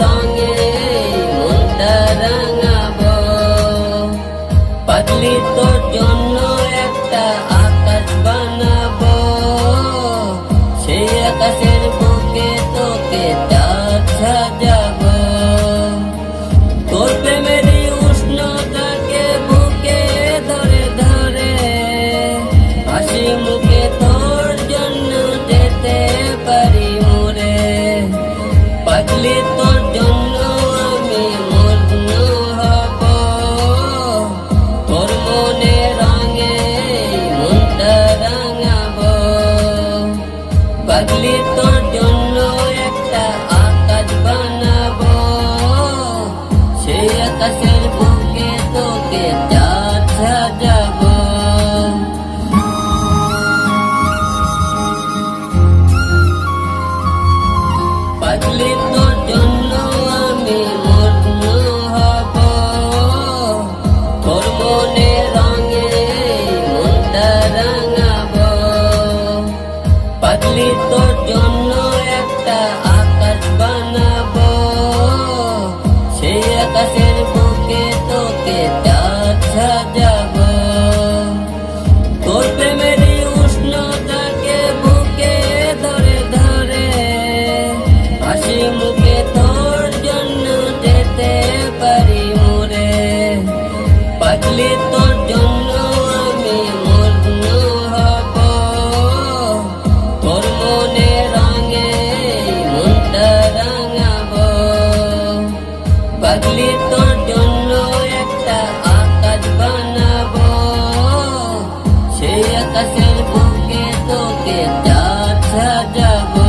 রঙে মন রঙাব পাগলি তোর পাগলি তোর জন্য একটা আকাশ বানাবো। সেই আকাশের বুকে তোকে চাঁদ সাজাবো পাগলি আকাশের বুকে তোকে চাঁদ সাজাবো। তোর প্রেমের উষ্ণতাকে বুকে ধরে ধরে, হাসি মুখে তোর জন্য যেতে পারি মোরে। পাগলি তোর জন্য জন্য একটা আকাশ বানাবো। আকাশের বুকে তোকে সাজাবো।